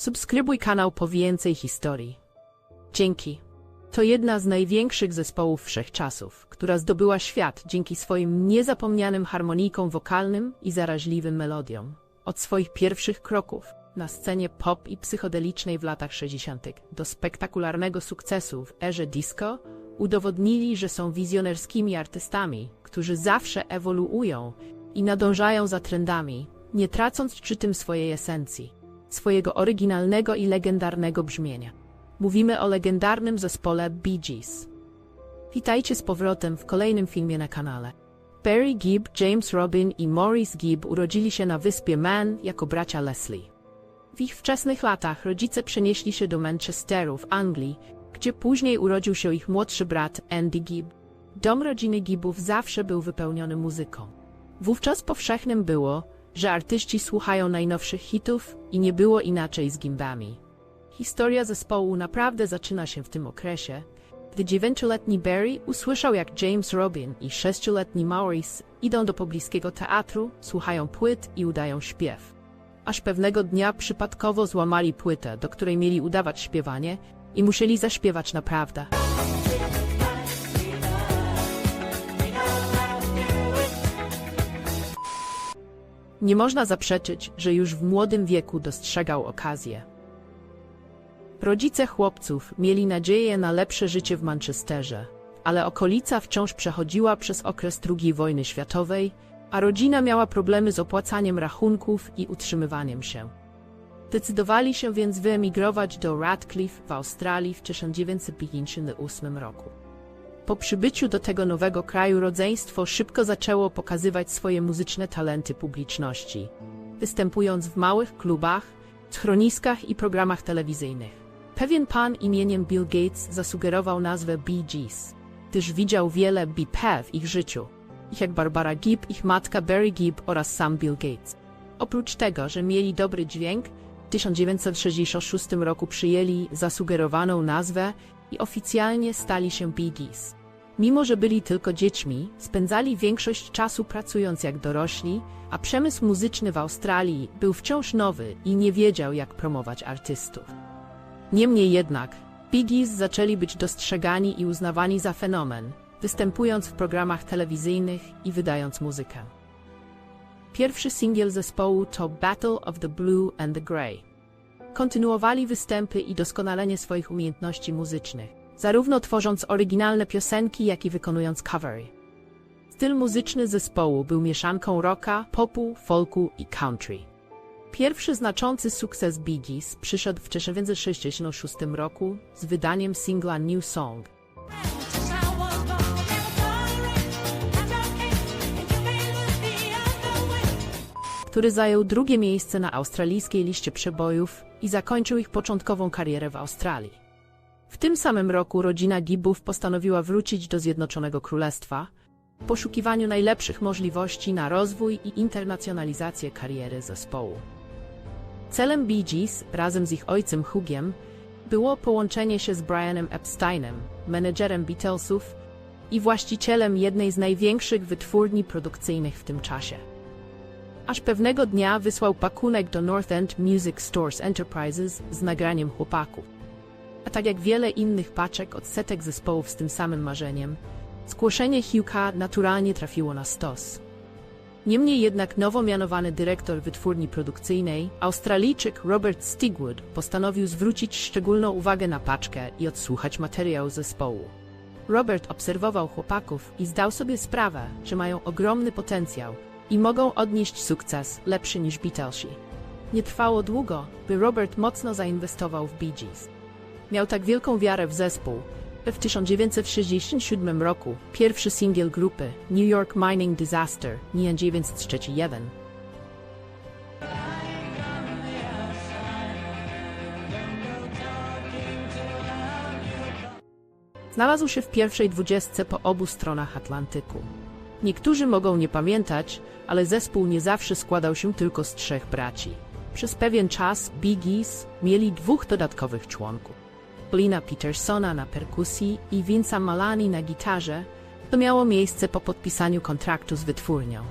Subskrybuj kanał po więcej historii. Dzięki. To jedna z największych zespołów wszechczasów, która zdobyła świat dzięki swoim niezapomnianym harmonijkom wokalnym i zaraźliwym melodiom. Od swoich pierwszych kroków na scenie pop i psychodelicznej w latach 60. do spektakularnego sukcesu w erze disco, udowodnili, że są wizjonerskimi artystami, którzy zawsze ewoluują i nadążają za trendami, nie tracąc przy tym swojej esencji, swojego oryginalnego i legendarnego brzmienia. Mówimy o legendarnym zespole Bee Gees. Witajcie z powrotem w kolejnym filmie na kanale. Barry Gibb, James Robin i Maurice Gibb urodzili się na wyspie Man jako bracia Leslie. W ich wczesnych latach rodzice przenieśli się do Manchesteru w Anglii, gdzie później urodził się ich młodszy brat Andy Gibb. Dom rodziny Gibbów zawsze był wypełniony muzyką. Wówczas powszechnym było, że artyści słuchają najnowszych hitów i nie było inaczej z Gimbami. Historia zespołu naprawdę zaczyna się w tym okresie, gdy dziewięcioletni Barry usłyszał jak James Robin i sześcioletni Maurice idą do pobliskiego teatru, słuchają płyt i udają śpiew. Aż pewnego dnia przypadkowo złamali płytę, do której mieli udawać śpiewanie i musieli zaśpiewać naprawdę. Nie można zaprzeczyć, że już w młodym wieku dostrzegał okazję. Rodzice chłopców mieli nadzieję na lepsze życie w Manchesterze, ale okolica wciąż przechodziła przez okres II wojny światowej, a rodzina miała problemy z opłacaniem rachunków i utrzymywaniem się. Decydowali się więc wyemigrować do Radcliffe w Australii w 1958 roku. Po przybyciu do tego nowego kraju rodzeństwo szybko zaczęło pokazywać swoje muzyczne talenty publiczności, występując w małych klubach, schroniskach i programach telewizyjnych. Pewien pan imieniem Bill Gates zasugerował nazwę Bee Gees, gdyż widział wiele BP w ich życiu, ich jak Barbara Gibb, ich matka Barry Gibb oraz sam Bill Gates. Oprócz tego, że mieli dobry dźwięk, w 1966 roku przyjęli zasugerowaną nazwę i oficjalnie stali się Bee Gees. Mimo, że byli tylko dziećmi, spędzali większość czasu pracując jak dorośli, a przemysł muzyczny w Australii był wciąż nowy i nie wiedział, jak promować artystów. Niemniej jednak, Bee Gees zaczęli być dostrzegani i uznawani za fenomen, występując w programach telewizyjnych i wydając muzykę. Pierwszy singiel zespołu to Battle of the Blue and the Grey. Kontynuowali występy i doskonalenie swoich umiejętności muzycznych, zarówno tworząc oryginalne piosenki, jak i wykonując covery. Styl muzyczny zespołu był mieszanką rocka, popu, folku i country. Pierwszy znaczący sukces Bee Gees przyszedł w 1966 roku z wydaniem singla New Song. który zajął drugie miejsce na australijskiej liście przebojów i zakończył ich początkową karierę w Australii. W tym samym roku rodzina Gibbów postanowiła wrócić do Zjednoczonego Królestwa w poszukiwaniu najlepszych możliwości na rozwój i internacjonalizację kariery zespołu. Celem Bee Gees, razem z ich ojcem Hugiem, było połączenie się z Brianem Epsteinem, menedżerem Beatlesów i właścicielem jednej z największych wytwórni produkcyjnych w tym czasie. Aż pewnego dnia wysłał pakunek do North End Music Stores Enterprises z nagraniem chłopaków. A tak jak wiele innych paczek od setek zespołów z tym samym marzeniem, zgłoszenie Hugh'a naturalnie trafiło na stos. Niemniej jednak nowo mianowany dyrektor wytwórni produkcyjnej, Australijczyk Robert Stigwood, postanowił zwrócić szczególną uwagę na paczkę i odsłuchać materiał zespołu. Robert obserwował chłopaków i zdał sobie sprawę, że mają ogromny potencjał i mogą odnieść sukces lepszy niż Beatlesi. Nie trwało długo, by Robert mocno zainwestował w Bee Gees. Miał tak wielką wiarę w zespół, w 1967 roku pierwszy singiel grupy New York Mining Disaster 1931 znalazł się w pierwszej dwudziestce po obu stronach Atlantyku. Niektórzy mogą nie pamiętać, ale zespół nie zawsze składał się tylko z trzech braci. Przez pewien czas Bee Gees mieli dwóch dodatkowych członków. Paulina Petersona na perkusji i Vince'a Malani na gitarze, to miało miejsce po podpisaniu kontraktu z wytwórnią.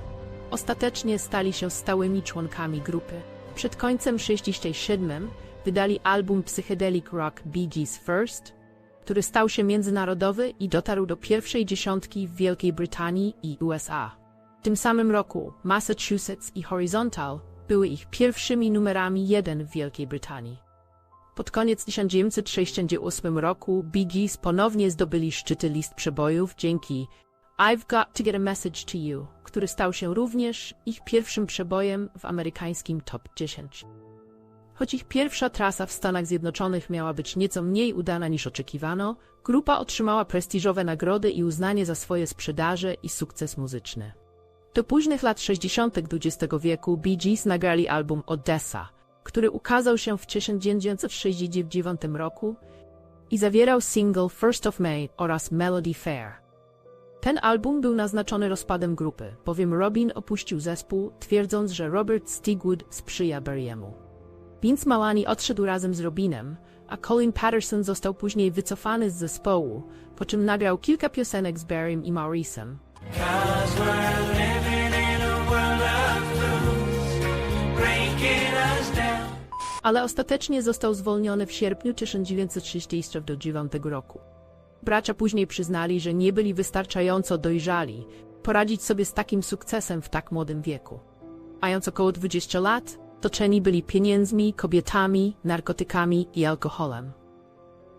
Ostatecznie stali się stałymi członkami grupy. Przed końcem 67 wydali album Psychedelic Rock Bee Gees First, który stał się międzynarodowy i dotarł do pierwszej dziesiątki w Wielkiej Brytanii i USA. W tym samym roku Massachusetts i Horizontal były ich pierwszymi numerami jeden w Wielkiej Brytanii. Pod koniec 1968 roku Bee Gees ponownie zdobyli szczyty list przebojów dzięki I've Got to Get a Message to You, który stał się również ich pierwszym przebojem w amerykańskim top 10. Choć ich pierwsza trasa w Stanach Zjednoczonych miała być nieco mniej udana niż oczekiwano, grupa otrzymała prestiżowe nagrody i uznanie za swoje sprzedaże i sukces muzyczny. Do późnych lat 60. XX wieku Bee Gees nagrali album Odessa, który ukazał się w 1969 roku i zawierał single First of May oraz Melody Fair. Ten album był naznaczony rozpadem grupy, bowiem Robin opuścił zespół, twierdząc, że Robert Stigwood sprzyja Barry'emu. Vince Malani odszedł razem z Robinem, a Colin Patterson został później wycofany z zespołu, po czym nagrał kilka piosenek z Barrym i Maurice'em. Ale ostatecznie został zwolniony w sierpniu 1969 roku. Bracia później przyznali, że nie byli wystarczająco dojrzali poradzić sobie z takim sukcesem w tak młodym wieku. Mając około 20 lat, toczeni byli pieniędzmi, kobietami, narkotykami i alkoholem.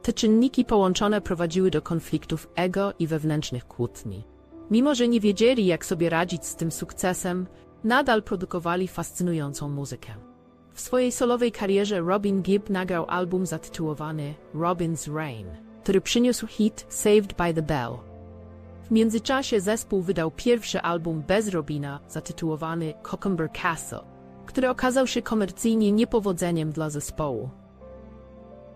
Te czynniki połączone prowadziły do konfliktów ego i wewnętrznych kłótni. Mimo, że nie wiedzieli, jak sobie radzić z tym sukcesem, nadal produkowali fascynującą muzykę. W swojej solowej karierze Robin Gibb nagrał album zatytułowany Robin's Rain, który przyniósł hit Saved by the Bell. W międzyczasie zespół wydał pierwszy album bez Robina zatytułowany Cucumber Castle, który okazał się komercyjnie niepowodzeniem dla zespołu.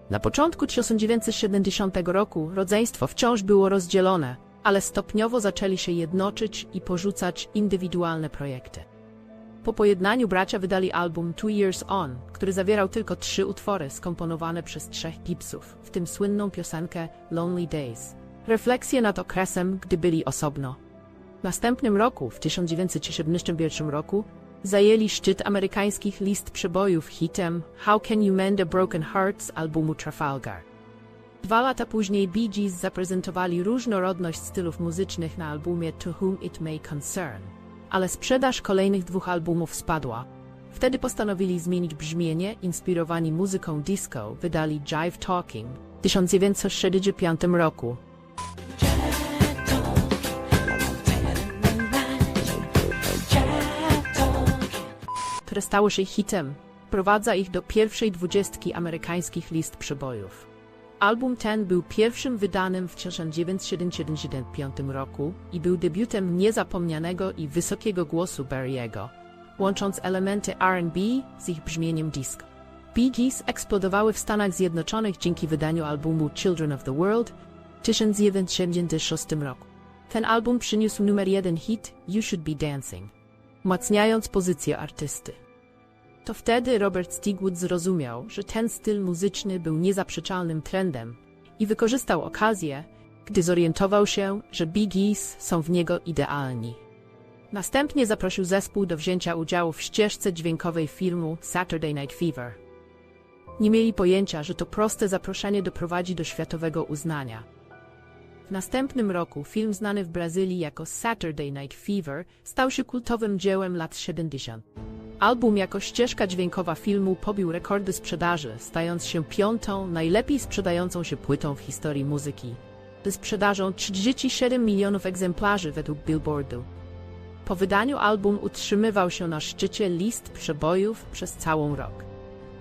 Na początku 1970 roku rodzeństwo wciąż było rozdzielone, ale stopniowo zaczęli się jednoczyć i porzucać indywidualne projekty. Po pojednaniu bracia wydali album Two Years On, który zawierał tylko trzy utwory skomponowane przez trzech Gibbsów, w tym słynną piosenkę Lonely Days. Refleksje nad okresem, gdy byli osobno. W następnym roku, w 1971 roku, zajęli szczyt amerykańskich list przebojów hitem How Can You Mend a Broken Heart z albumu Trafalgar. Dwa lata później Bee Gees zaprezentowali różnorodność stylów muzycznych na albumie To Whom It May Concern, ale sprzedaż kolejnych dwóch albumów spadła. Wtedy postanowili zmienić brzmienie, inspirowani muzyką disco, wydali Jive Talking w 1965 roku. które stało się hitem, prowadza ich do pierwszej dwudziestki amerykańskich list przebojów. Album ten był pierwszym wydanym w 1975 roku i był debiutem niezapomnianego i wysokiego głosu Barry'ego, łącząc elementy R&B z ich brzmieniem disco. Bee Gees eksplodowały w Stanach Zjednoczonych dzięki wydaniu albumu Children of the World w 1976 roku. Ten album przyniósł numer jeden hit You Should Be Dancing, umacniając pozycję artysty. To wtedy Robert Stigwood zrozumiał, że ten styl muzyczny był niezaprzeczalnym trendem i wykorzystał okazję, gdy zorientował się, że Bee Gees są w niego idealni. Następnie zaprosił zespół do wzięcia udziału w ścieżce dźwiękowej filmu Saturday Night Fever. Nie mieli pojęcia, że to proste zaproszenie doprowadzi do światowego uznania. W następnym roku film znany w Brazylii jako Saturday Night Fever stał się kultowym dziełem lat 70. Album jako ścieżka dźwiękowa filmu pobił rekordy sprzedaży, stając się piątą najlepiej sprzedającą się płytą w historii muzyki. Z sprzedażą 37 milionów egzemplarzy według Billboardu. Po wydaniu album utrzymywał się na szczycie list przebojów przez całą rok.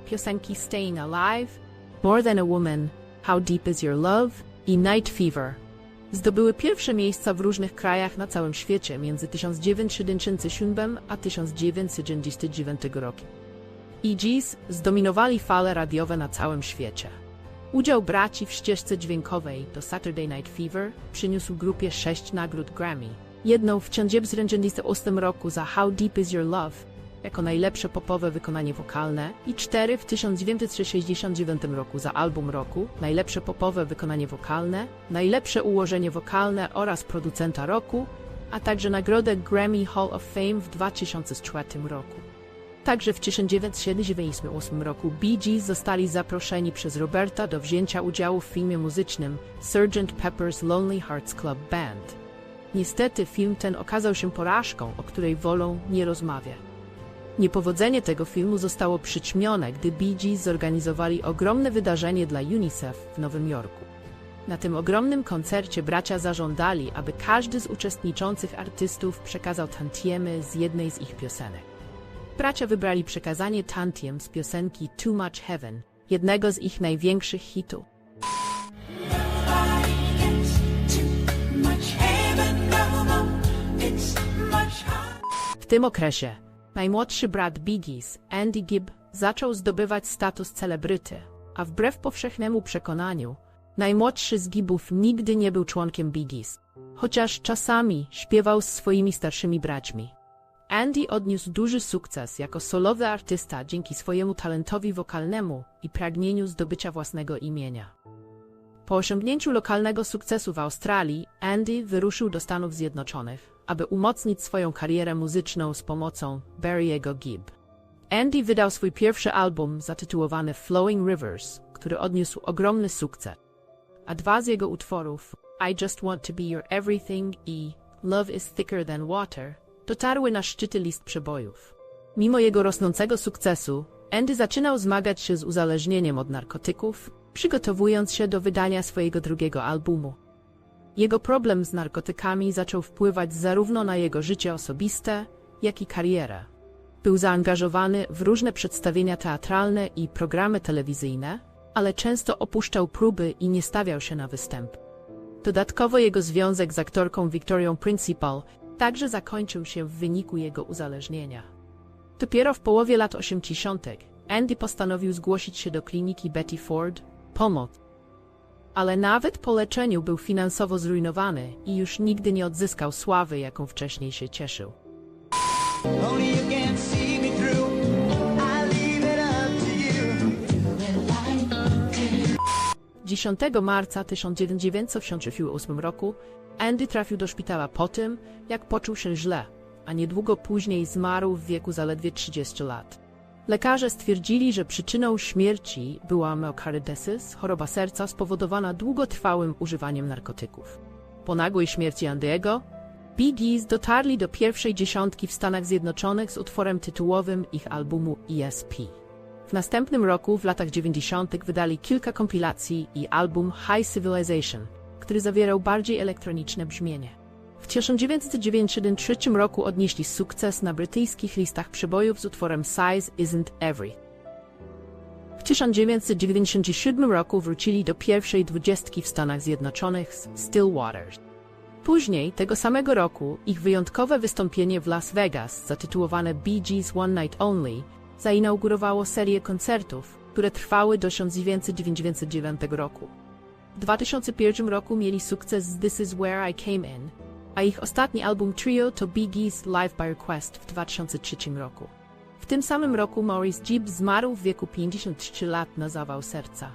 Piosenki Staying Alive, More Than a Woman, How Deep Is Your Love i Night Fever zdobyły pierwsze miejsca w różnych krajach na całym świecie między 1977 a 1999 rokiem. Gees zdominowali fale radiowe na całym świecie. Udział braci w ścieżce dźwiękowej do Saturday Night Fever przyniósł grupie sześć nagród Grammy. Jedną w 1998 roku za How Deep Is Your Love jako najlepsze popowe wykonanie wokalne i cztery w 1969 roku za album roku, najlepsze popowe wykonanie wokalne, najlepsze ułożenie wokalne oraz producenta roku, a także nagrodę Grammy Hall of Fame w 2004 roku. Także w 1978 roku Bee Gees zostali zaproszeni przez Roberta do wzięcia udziału w filmie muzycznym Sgt. Pepper's Lonely Hearts Club Band. Niestety film ten okazał się porażką, o której wolą nie rozmawia. Niepowodzenie tego filmu zostało przyćmione, gdy Bee Gees zorganizowali ogromne wydarzenie dla UNICEF w Nowym Jorku. Na tym ogromnym koncercie bracia zażądali, aby każdy z uczestniczących artystów przekazał tantiemy z jednej z ich piosenek. Bracia wybrali przekazanie tantiem z piosenki Too Much Heaven, jednego z ich największych hitów. W tym okresie najmłodszy brat Bee Gees, Andy Gibb, zaczął zdobywać status celebryty, a wbrew powszechnemu przekonaniu, najmłodszy z Gibbów nigdy nie był członkiem Bee Gees, chociaż czasami śpiewał z swoimi starszymi braćmi. Andy odniósł duży sukces jako solowy artysta dzięki swojemu talentowi wokalnemu i pragnieniu zdobycia własnego imienia. Po osiągnięciu lokalnego sukcesu w Australii, Andy wyruszył do Stanów Zjednoczonych, aby umocnić swoją karierę muzyczną z pomocą Barry'ego Gibb. Andy wydał swój pierwszy album zatytułowany Flowing Rivers, który odniósł ogromny sukces, a dwa z jego utworów, I Just Want to Be Your Everything i Love is Thicker Than Water, dotarły na szczyty list przebojów. Mimo jego rosnącego sukcesu, Andy zaczynał zmagać się z uzależnieniem od narkotyków, przygotowując się do wydania swojego drugiego albumu. Jego problem z narkotykami zaczął wpływać zarówno na jego życie osobiste, jak i karierę. Był zaangażowany w różne przedstawienia teatralne i programy telewizyjne, ale często opuszczał próby i nie stawiał się na występ. Dodatkowo jego związek z aktorką Victorią Principal także zakończył się w wyniku jego uzależnienia. Dopiero w połowie lat 80. Andy postanowił zgłosić się do kliniki Betty Ford, pomoc. Ale nawet po leczeniu był finansowo zrujnowany i już nigdy nie odzyskał sławy, jaką wcześniej się cieszył. 10 marca 1988 roku Andy trafił do szpitala po tym, jak poczuł się źle, a niedługo później zmarł w wieku zaledwie 30 lat. Lekarze stwierdzili, że przyczyną śmierci była myocardytis, choroba serca spowodowana długotrwałym używaniem narkotyków. Po nagłej śmierci Andy'ego, Bee Gees dotarli do pierwszej dziesiątki w Stanach Zjednoczonych z utworem tytułowym ich albumu ESP. W następnym roku, w latach 90., wydali kilka kompilacji i album High Civilization, który zawierał bardziej elektroniczne brzmienie. W 1993 roku odnieśli sukces na brytyjskich listach przebojów z utworem Size Isn't Every. W 1997 roku wrócili do pierwszej dwudziestki w Stanach Zjednoczonych z Still Waters. Później, tego samego roku, ich wyjątkowe wystąpienie w Las Vegas, zatytułowane Bee Gees One Night Only, zainaugurowało serię koncertów, które trwały do 1999 roku. W 2001 roku mieli sukces z This Is Where I Came In, a ich ostatni album Trio to Bee Gees Live by Request w 2003 roku. W tym samym roku Maurice Gibb zmarł w wieku 53 lat na zawał serca.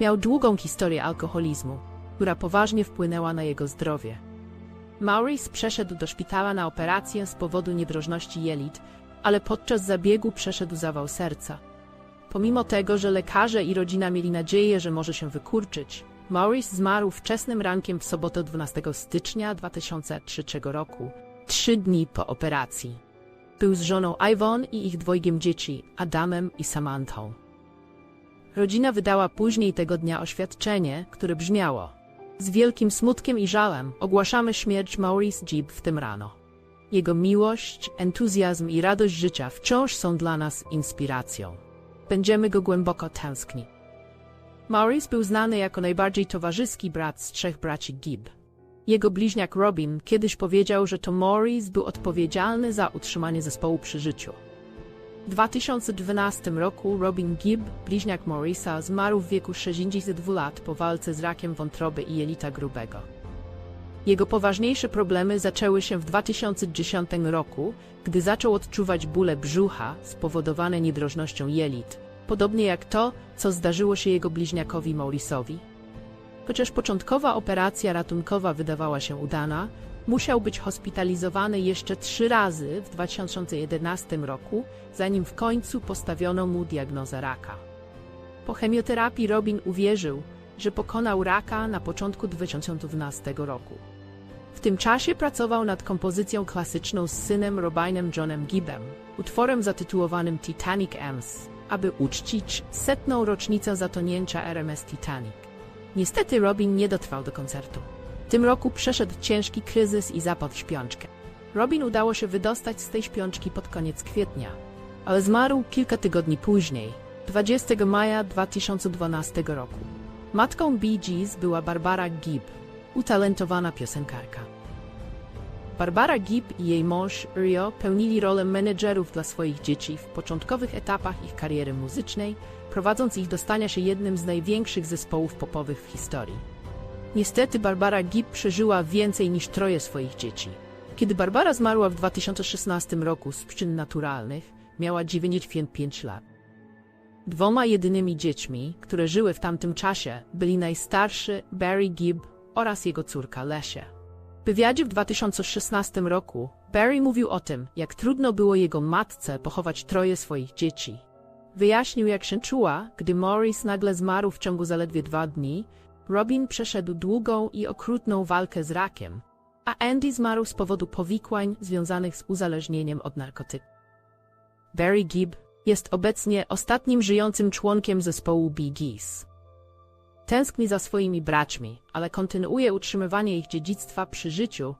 Miał długą historię alkoholizmu, która poważnie wpłynęła na jego zdrowie. Maurice przeszedł do szpitala na operację z powodu niedrożności jelit, ale podczas zabiegu przeszedł zawał serca. Pomimo tego, że lekarze i rodzina mieli nadzieję, że może się wykurczyć, Maurice zmarł wczesnym rankiem w sobotę 12 stycznia 2003 roku, trzy dni po operacji. Był z żoną Yvonne i ich dwojgiem dzieci, Adamem i Samanthą. Rodzina wydała później tego dnia oświadczenie, które brzmiało Z wielkim smutkiem i żalem ogłaszamy śmierć Maurice Gibb w tym rano. Jego miłość, entuzjazm i radość życia wciąż są dla nas inspiracją. Będziemy go głęboko tęsknić. Maurice był znany jako najbardziej towarzyski brat z trzech braci Gibb. Jego bliźniak Robin kiedyś powiedział, że to Maurice był odpowiedzialny za utrzymanie zespołu przy życiu. W 2012 roku Robin Gibb, bliźniak Maurice'a, zmarł w wieku 62 lat po walce z rakiem wątroby i jelita grubego. Jego poważniejsze problemy zaczęły się w 2010 roku, gdy zaczął odczuwać bóle brzucha spowodowane niedrożnością jelit, podobnie jak to, co zdarzyło się jego bliźniakowi Maurice'owi. Chociaż początkowa operacja ratunkowa wydawała się udana, Musiał być hospitalizowany jeszcze trzy razy w 2011 roku, zanim w końcu postawiono mu diagnozę raka. Po chemioterapii Robin uwierzył, że pokonał raka na początku 2012 roku. W tym czasie pracował nad kompozycją klasyczną z synem Robinem Johnem Gibbem, utworem zatytułowanym Titanic Ems, aby uczcić setną rocznicę zatonięcia RMS Titanic. Niestety Robin nie dotrwał do koncertu. W tym roku przeszedł ciężki kryzys i zapadł w śpiączkę. Robin udało się wydostać z tej śpiączki pod koniec kwietnia, ale zmarł kilka tygodni później, 20 maja 2012 roku. Matką Bee Gees była Barbara Gibb, utalentowana piosenkarka. Barbara Gibb i jej mąż Rio pełnili rolę menedżerów dla swoich dzieci w początkowych etapach ich kariery muzycznej, prowadząc ich do stania się jednym z największych zespołów popowych w historii. Niestety Barbara Gibb przeżyła więcej niż troje swoich dzieci. Kiedy Barbara zmarła w 2016 roku z przyczyn naturalnych, miała 95 lat. Dwoma jedynymi dziećmi, które żyły w tamtym czasie, byli najstarszy Barry Gibb oraz jego córka Lesie. Wywiadzie w 2016 roku Barry mówił o tym, jak trudno było jego matce pochować troje swoich dzieci. Wyjaśnił, jak się czuła, gdy Morris nagle zmarł w ciągu zaledwie dwa dni, Robin przeszedł długą i okrutną walkę z rakiem, a Andy zmarł z powodu powikłań związanych z uzależnieniem od narkotyków. Barry Gibb jest obecnie ostatnim żyjącym członkiem zespołu Bee Gees. Tęskni za swoimi braćmi, ale kontynuuje utrzymywanie ich dziedzictwa przy życiu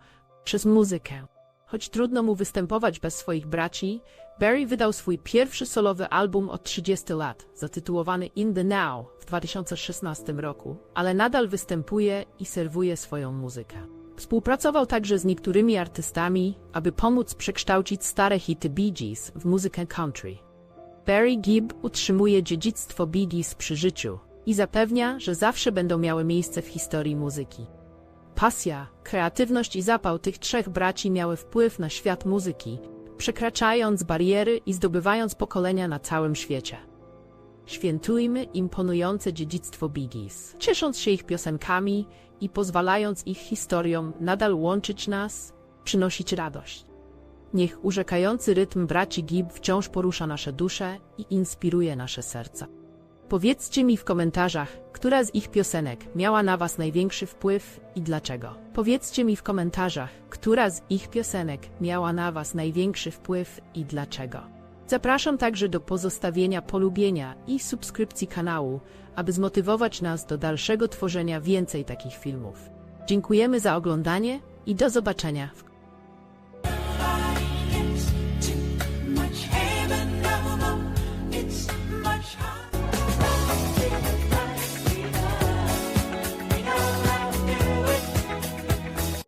przez muzykę. Choć trudno mu występować bez swoich braci, Barry wydał swój pierwszy solowy album od 30 lat, zatytułowany In the Now w 2016 roku, ale nadal występuje i serwuje swoją muzykę. Współpracował także z niektórymi artystami, aby pomóc przekształcić stare hity Bee Gees w muzykę country. Barry Gibb utrzymuje dziedzictwo Bee Gees przy życiu i zapewnia, że zawsze będą miały miejsce w historii muzyki. Pasja, kreatywność i zapał tych trzech braci miały wpływ na świat muzyki, przekraczając bariery i zdobywając pokolenia na całym świecie. Świętujmy imponujące dziedzictwo Bee Gees, ciesząc się ich piosenkami i pozwalając ich historiom nadal łączyć nas, przynosić radość. Niech urzekający rytm braci Gibb wciąż porusza nasze dusze i inspiruje nasze serca. Powiedzcie mi w komentarzach, która z ich piosenek miała na Was największy wpływ i dlaczego. Powiedzcie mi w komentarzach, która z ich piosenek miała na Was największy wpływ i dlaczego. Zapraszam także do pozostawienia polubienia i subskrypcji kanału, aby zmotywować nas do dalszego tworzenia więcej takich filmów. Dziękujemy za oglądanie i do zobaczenia w